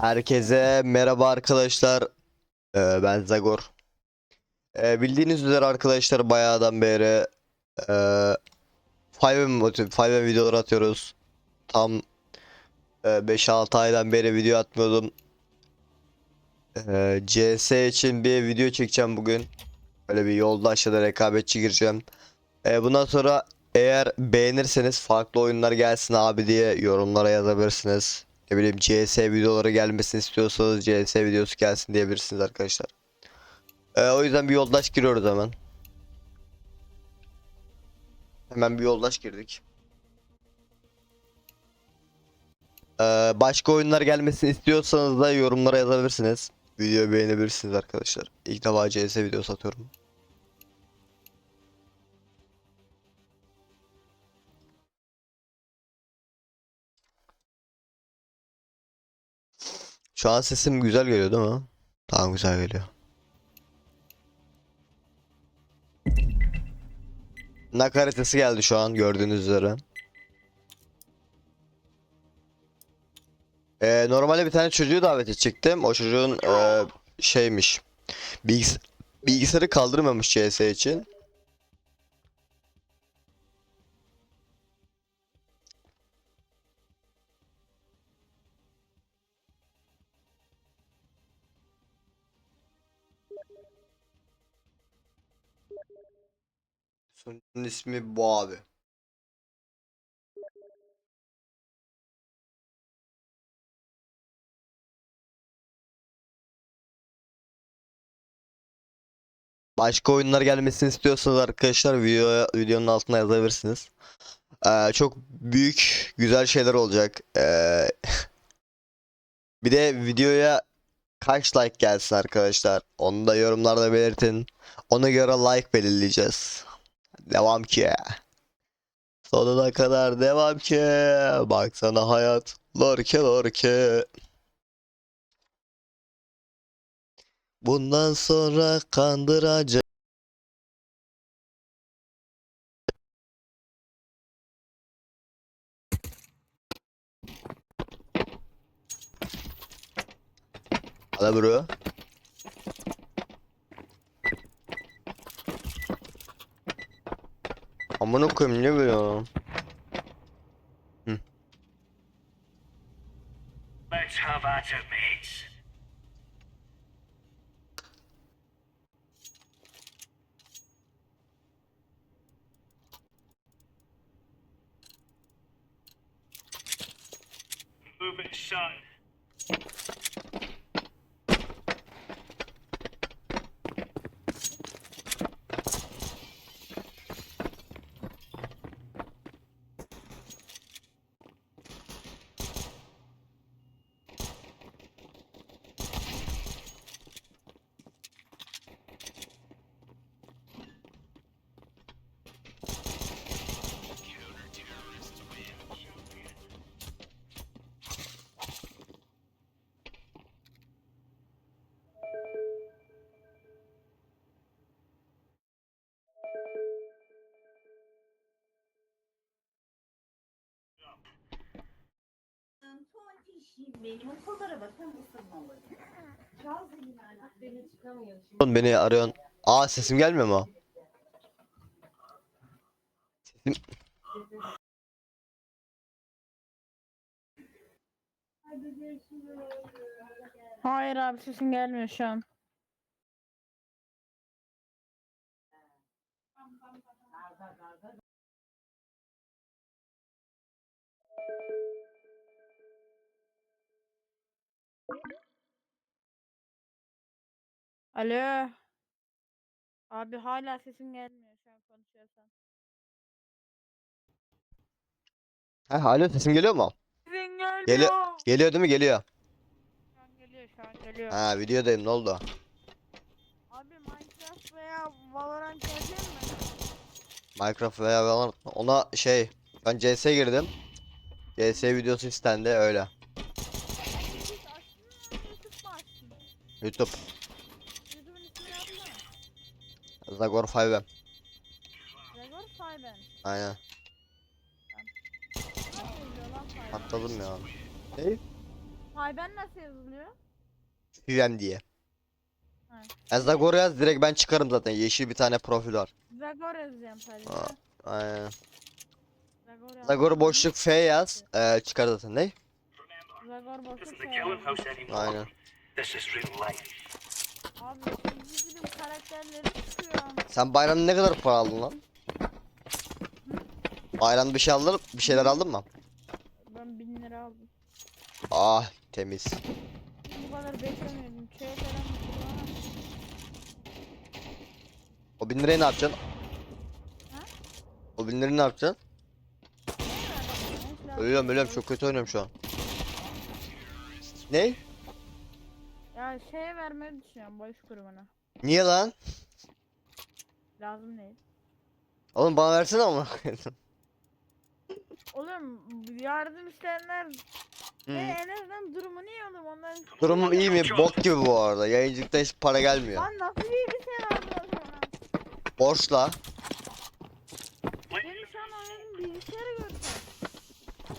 Herkese merhaba arkadaşlar. Ee, ben Zagor. Ee, bildiğiniz üzere arkadaşlar bayağıdan beri e, 5M 5M videolar atıyoruz. Tam e, 5-6 aydan beri video atmıyordum. Ee, CS için bir video çekeceğim bugün. Böyle bir yoldaşla rekabetçi gireceğim. Ee, bundan sonra eğer beğenirseniz farklı oyunlar gelsin abi diye yorumlara yazabilirsiniz. Ne bileyim CS videoları gelmesini istiyorsanız CS videosu gelsin diyebilirsiniz arkadaşlar. Ee, o yüzden bir yoldaş giriyoruz hemen. Hemen bir yoldaş girdik. Ee, başka oyunlar gelmesini istiyorsanız da yorumlara yazabilirsiniz. Videoyu beğenebilirsiniz arkadaşlar. İlk defa CS videosu atıyorum. Şu an sesim güzel geliyor değil mi? Tamam güzel geliyor. Nakaratesi geldi şu an gördüğünüz üzere. Ee, normalde bir tane çocuğu davet edecektim. O çocuğun e, şeymiş. Bilgis bilgisayarı kaldırmamış CS için. Sonun ismi bu abi. Başka oyunlar gelmesini istiyorsanız arkadaşlar videoya, videonun altına yazabilirsiniz. Ee, çok büyük güzel şeyler olacak. Ee, bir de videoya kaç like gelsin arkadaşlar. Onu da yorumlarda belirtin. Ona göre like belirleyeceğiz. Devam ki. Sonuna kadar devam ki. Baksana hayat. Lorke lorke. Bundan sonra kandıracak. Hala bro. Amına koyayım ne böyle ya? Let's have at it, mates. Move it, son. Benim okullara bakın ısınmalı. Çal zeminlerle beni çıkamıyor. Oğlum beni arıyorsun. Aa sesim gelmiyor mu? Sesim... Hayır abi sesin gelmiyor şu an. Alo. Abi hala sesin gelmiyor şu an konuşuyorsan. Ha, alo sesim geliyor mu? Sesin gelmiyor. Geliyor. Geliyor değil mi? Geliyor. Şu an geliyor şu an geliyor. Ha videodayım ne oldu? Abi Minecraft veya Valorant gelecek mi? Minecraft veya Valorant ona şey ben CS girdim. CS videosu istendi öyle. Hiç açtın mı? YouTube mu açtın? YouTube. Zagor 5M. Gregor Sayben. Aynen. Ne oluyor lan Sayben? Atladım ya. Ne? Ayben nasıl yazılıyor? Hüvem diye. Ha. Ya Zagor yaz direkt ben çıkarım zaten. Yeşil bir tane profil var. Zagor yazacağım sadece. Aa. Aynen. Zagor. Zagor boşluk F yaz. Ee, çıkar zaten ne? Zagor boşluk anymore. Aynen. This is real life. Abi çizgi film karakterleri çıkıyor. Sen bayramda ne kadar para aldın lan? Bayramda bir şey aldın, bir şeyler aldın mı? Ben 1000 lira aldım. Ah temiz. Bu kadar beklemiyordum. Şey falan kullanamam. O bin lirayı ne yapacaksın? Ha? O bin lirayı ne yapacaksın? Hiç lazım Ölüyorum ölüyorum çok kötü oynuyorum şu an. Ne? Ya şeye vermeyi düşünüyorum boş grubuna. Niye lan? Lazım değil. Oğlum bana versene ama. Oğlum yardım isteyenler Hı. ve en azından durumu iyi oğlum onların Durumum iyi mi? Bok gibi bu arada. Yayıncılıkta hiç para gelmiyor. Lan nasıl iyi bir şey aldın o zaman? Borçla. Benim şu an oynadığım bilgisayarı görsen.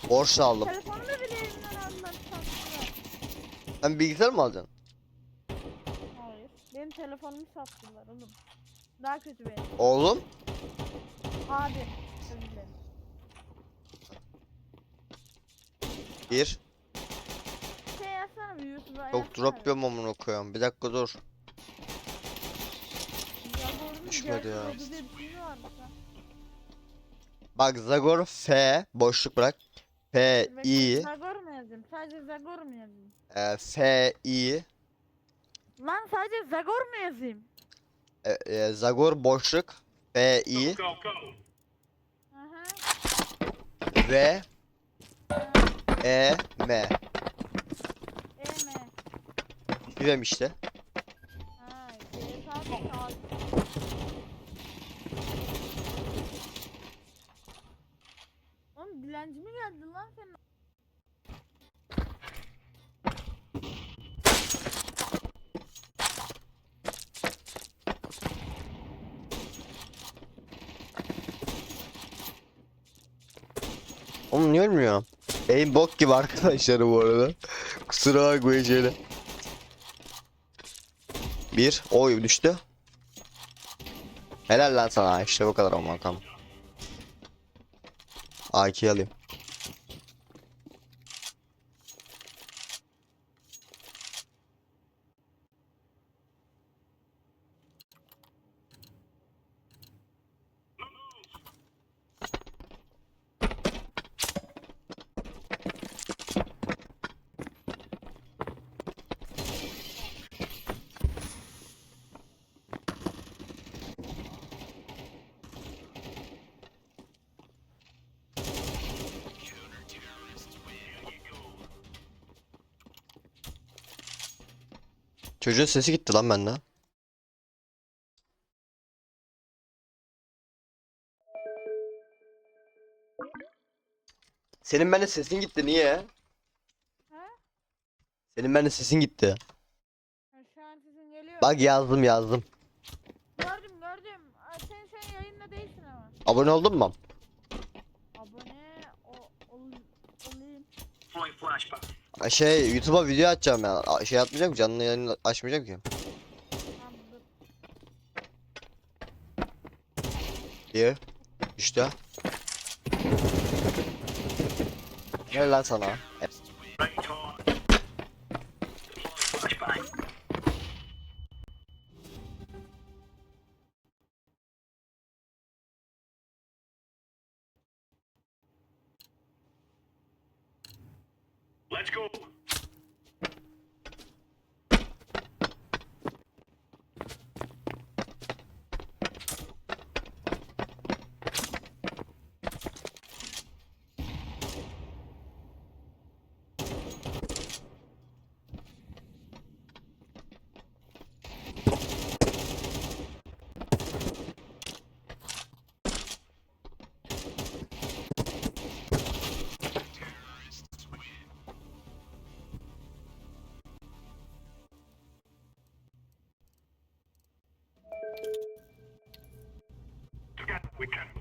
Borçla aldım. Telefonu da bile elimden aldılar sattılar. Sen bilgisayar mı alacaksın? Telefonumu sattılar oğlum. Daha kötü benim. Oğlum. Abi. Özür dilerim. Bir. Şey yazsana bir YouTube'a Çok drop yiyorum amına koyuyorum. Bir dakika dur. Düşmedi ya. Bak Zagor F boşluk bırak. F I Zagor mu yazayım? Sadece Zagor mu yazayım? e, F I Lan sadece Zagor mu yazayım? e, e, Zagor boşluk F I. Aha. V E M E M. Hüvem işte. Ha. Oğlum dilenci mi geldin lan sen? Oğlum niye ölmüyor? Beyin bok gibi arkadaşlar bu arada. Kusura bakmayın şöyle. Bir. Oy düştü. Helal lan sana. İşte bu kadar ama tamam. AK alayım. Çocuğun sesi gitti lan benden. Senin bende sesin gitti niye? Ha? Senin bende sesin gitti. Ha, Şu an sesin geliyor. Bak yazdım yazdım. Gördüm gördüm. Aa, Sen an yayında değilsin ama. Abone oldun mu? Abone o, ol, olayım. Throwing flashbang. Şey YouTube'a video atacağım ya. Şey atmayacağım ki canlı yayın açmayacağım ki. Bir. İşte. Gel lan sana. weekend.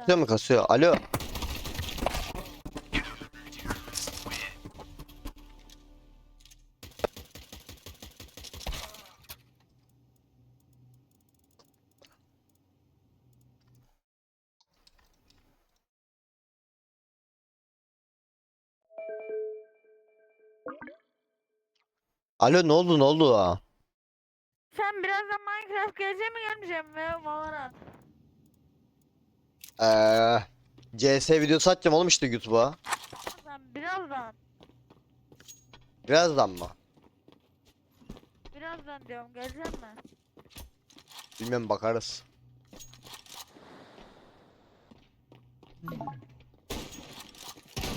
Kasıyor mu kasıyor? Alo. Alo ne oldu ne oldu? Sen birazdan Minecraft gelecek mi gelmeyecek mi? Valorant. Eee CS videosu atacağım oğlum işte YouTube'a. Sen birazdan. Birazdan mı? Birazdan diyorum gelecek mi? Bilmem bakarız.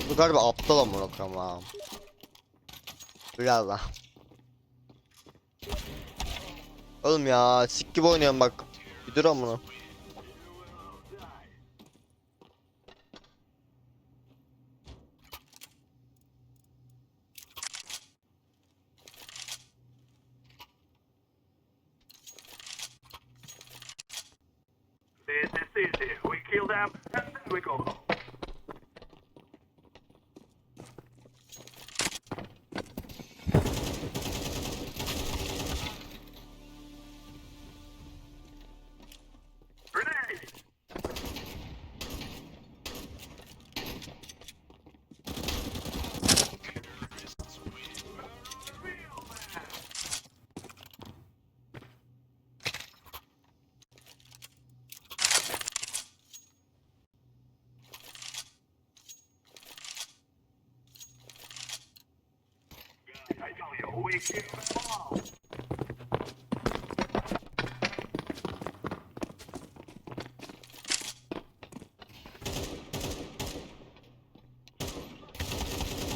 Bu galiba aptal amına koyayım ha. Birazdan. Oğlum ya sik gibi oynuyorum bak. Bir dur amına.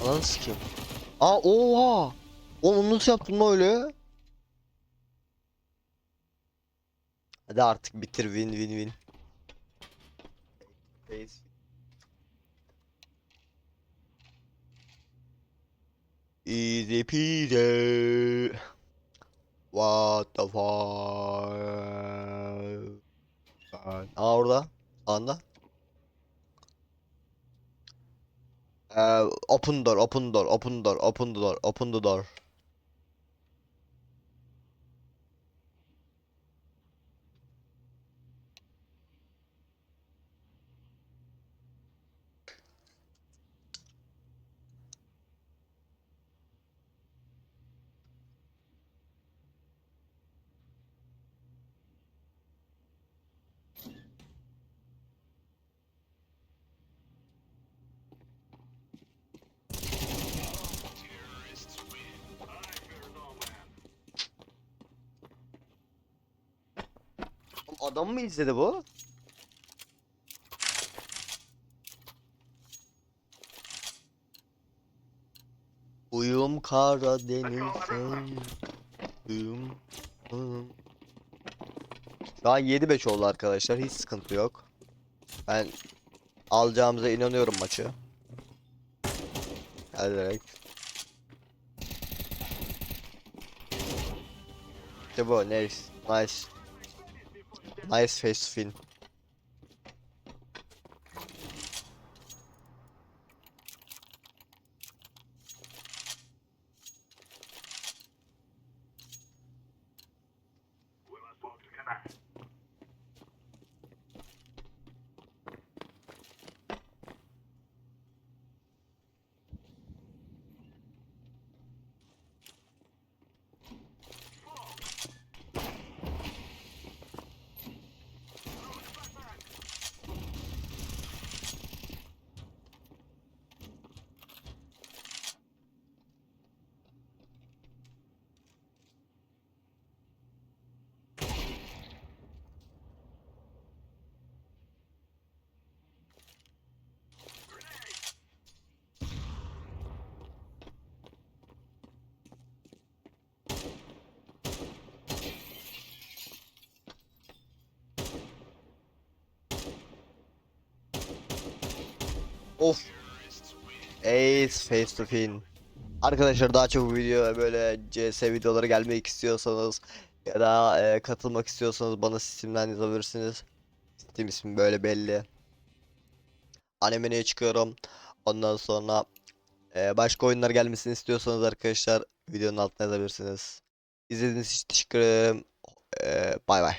Ananı sikeyim. Aa oha. Oğlum nasıl yaptın lan öyle? Hadi artık bitir win win win. Easy peasy. What the fuck? Aa orada. Anda. Ee, open door, open door, open door, open door, open the door. Oğlum Adam mı izledi bu? Uyum Karadeniz'e Uyum. Şu an 7-5 oldu arkadaşlar hiç sıkıntı yok Ben alacağımıza inanıyorum maçı direkt İşte bu nice nice Nice face film. Of. Ace face to fin. Arkadaşlar daha çok video böyle CS videoları gelmek istiyorsanız ya da e, katılmak istiyorsanız bana Steam'den yazabilirsiniz. Steam ismi böyle belli. Anime'ye çıkıyorum. Ondan sonra e, başka oyunlar gelmesini istiyorsanız arkadaşlar videonun altına yazabilirsiniz. İzlediğiniz için teşekkür ederim. E, bay.